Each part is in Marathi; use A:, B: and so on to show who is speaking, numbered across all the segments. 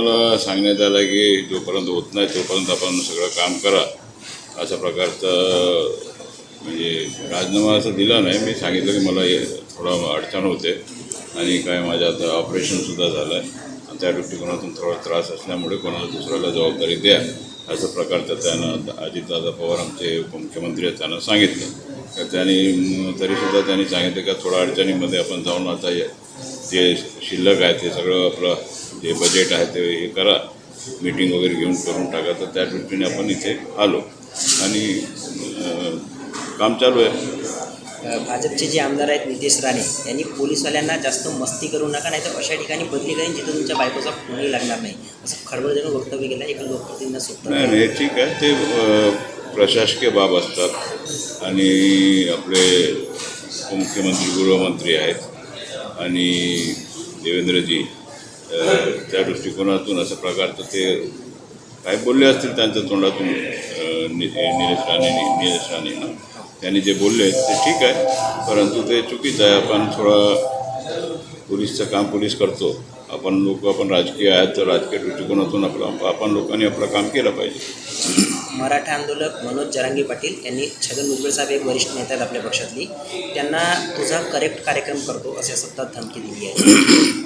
A: मला सांगण्यात आलं की जोपर्यंत होत नाही तोपर्यंत आपण सगळं काम करा. अशा प्रकारचं म्हणजे राजीनामा असं दिला नाही. मी सांगितलं की मला हे थोडं अडचण होते आणि काय माझ्या आता ऑपरेशनसुद्धा झालं आहे आणि त्या दृष्टिकोनातून थोडा त्रास असल्यामुळे कोणाला दुसऱ्याला जबाबदारी द्या असं प्रकारचं त्यानं अजितदादा पवार आमचे उपमुख्यमंत्री आहेत त्यांना सांगितलं. तर त्यांनी तरीसुद्धा त्यांनी सांगितलं का थोडा अडचणीमध्ये आपण जाऊन आता जे शिल्लक आहे ते सगळं आपलं जे बजेट आहे ते हे करा. मीटिंग वगैरे घेऊन करून टाका. तर त्या दृष्टीने आपण इथे आलो. आणि काम चालू आहे.
B: भाजपचे जे आमदार आहेत नितेश राणे यांनी पोलीसवाल्यांना जास्त मस्ती करू नका नाही तर अशा ठिकाणी बदली करेन जिथं तुमच्या बायकोचा फोनही लागणार नाही. असं खडबडजणं वक्तव्य केलं एका लोकप्रतिनिधींना
A: नाही
B: सोबत
A: नाही ठीक आहे. ते प्रशासकीय बाब असतात. आणि आपले उपमुख्यमंत्री गृहमंत्री आहेत. आणि देवेंद्रजी त्या दृष्टिकोनातून असं प्रकारचं ते काय बोलले असतील त्यांच्या तोंडातून निलेश राणे निलेश राणे ना त्यांनी जे बोलले ते ठीक आहे परंतु ते चुकीचं आहे. आपण थोडा पोलीसचं काम पोलीस करतो. आपण लोक आपण राजकीय आहेत तर राजकीय दृष्टिकोनातून आपलं आपण लोकांनी आपलं काम केलं पाहिजे.
B: मराठा आंदोलक मनोज जरांगी पाटील यांनी छगन भुजबळ साहेब एक वरिष्ठ नेते आहेत आपल्या पक्षातली. त्यांना तुझा करेक्ट कार्यक्रम करतो अशा सत्तात धमकी दिली आहे.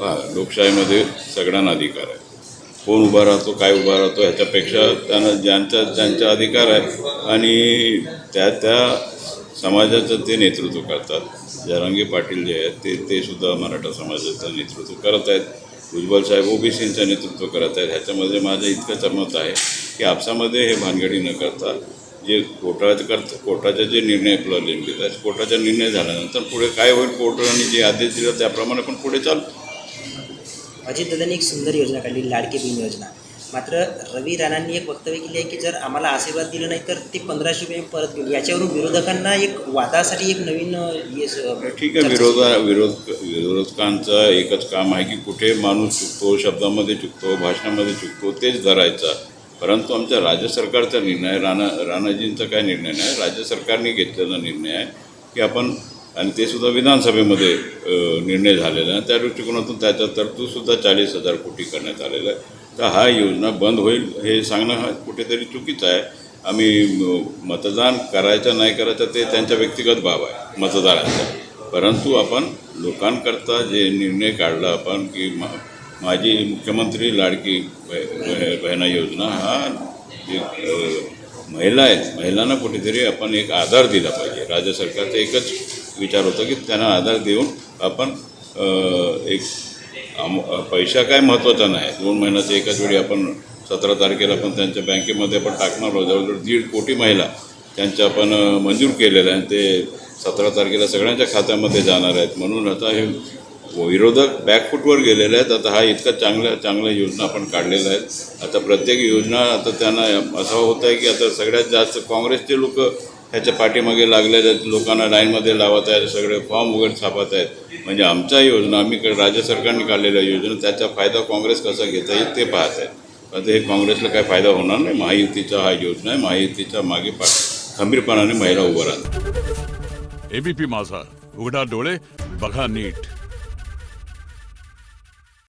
A: पहा लोकशाहीमध्ये सगळ्यांना अधिकार आहे. कोण उभा राहतो काय उभा राहतो ह्याच्यापेक्षा त्यांना ज्यांचा ज्यांचा अधिकार आहे आणि त्या त्या समाजाचं ते नेतृत्व करतात. जरांगे पाटील जे आहेत ते ते सुद्धा मराठा समाजाचं नेतृत्व करत आहेत. उज्ज्वल साहेब ओबीसींचं नेतृत्व करत आहेत. ह्याच्यामध्ये माझं इतकंच मत आहे की आपसामध्ये हे भानगडी न करता जे कोर्टाचं करत कोर्टाचे जे निर्णय प्रलंबित आहेत कोर्टाचा निर्णय झाल्यानंतर पुढे काय होईल कोर्टाने जे आदेश दिला त्याप्रमाणे पण पुढे चालू.
B: अजितदादांनी एक सुंदर योजना काढली लाडकी बहीण योजना. मात्र रवी राणांनी एक वक्तव्य केले आहे की जर आम्हाला आशीर्वाद दिला नाही तर ते पंधराशे रुपये परत घेऊ याच्यावरून विरोधकांना एक वादासाठी एक नवीन
A: ठीक आहे विरोधा विरोध विरोधकांचं एकच काम आहे की कुठे माणूस चुकतो शब्दामध्ये चुकतो भाषणामध्ये चुकतो तेच धरायचा. परंतु आमच्या राज्य सरकारचा निर्णय राणा राणाजींचा काय निर्णय नाही राज्य सरकारने घेतलेला निर्णय आहे की आपण आणि ते सुद्धा विधानसभेमध्ये निर्णय झालेला आहे. त्या दृष्टिकोनातून त्याच्या तरतूदसुद्धा चाळीस हजार कोटी करण्यात आलेला आहे. तर हा योजना बंद होईल हे सांगणं हा कुठेतरी चुकीचं आहे. आम्ही म, मतदान करायचं नाही करायचं ते त्यांच्या व्यक्तिगत बाब आहे मतदारांचा. परंतु आपण लोकांकरता जे निर्णय काढला आपण की मा माझी मुख्यमंत्री लाडकी बहिणा योजना हा एक महिला आहेत महिलांना कुठेतरी आपण एक आधार दिला पाहिजे. राज्य सरकारचं एकच विचार होता की त्यांना आधार देऊन आपण एक पैसा काय महत्त्वाचा नाही. दोन महिन्याचं एकाच वेळी आपण सतरा तारखेला पण त्यांच्या बँकेमध्ये आपण टाकणार आहोत. जवळजवळ दीड कोटी महिला त्यांच्या आपण मंजूर केलेल्या आहे आणि ते सतरा तारखेला सगळ्यांच्या खात्यामध्ये जाणार आहेत. म्हणून आता हे विरोधक बॅकफूटवर गेलेले आहेत. आता हा इतका चांगल्या चांगल्या योजना आपण काढलेल्या आहेत. आता प्रत्येक योजना आता त्यांना असं होत आहे की आता सगळ्यात जास्त काँग्रेसचे लोक ह्याच्या पाठीमागे लागलेल्या आहेत लोकांना लाईनमध्ये लावत आहेत सगळे फॉर्म वगैरे छापत आहेत म्हणजे आमच्या योजना आम्ही राज्य सरकारने काढलेल्या योजना त्याचा फायदा काँग्रेस कसा घेता येईल ते पाहत आहेत. आता हे काँग्रेसला काय फायदा होणार नाही? महायुतीचा हा योजना आहे महायुतीच्या मागे पा खंबीरपणाने महिला उभं राहतात.
C: एबीपी माझा उघडा डोळे बघा नीट.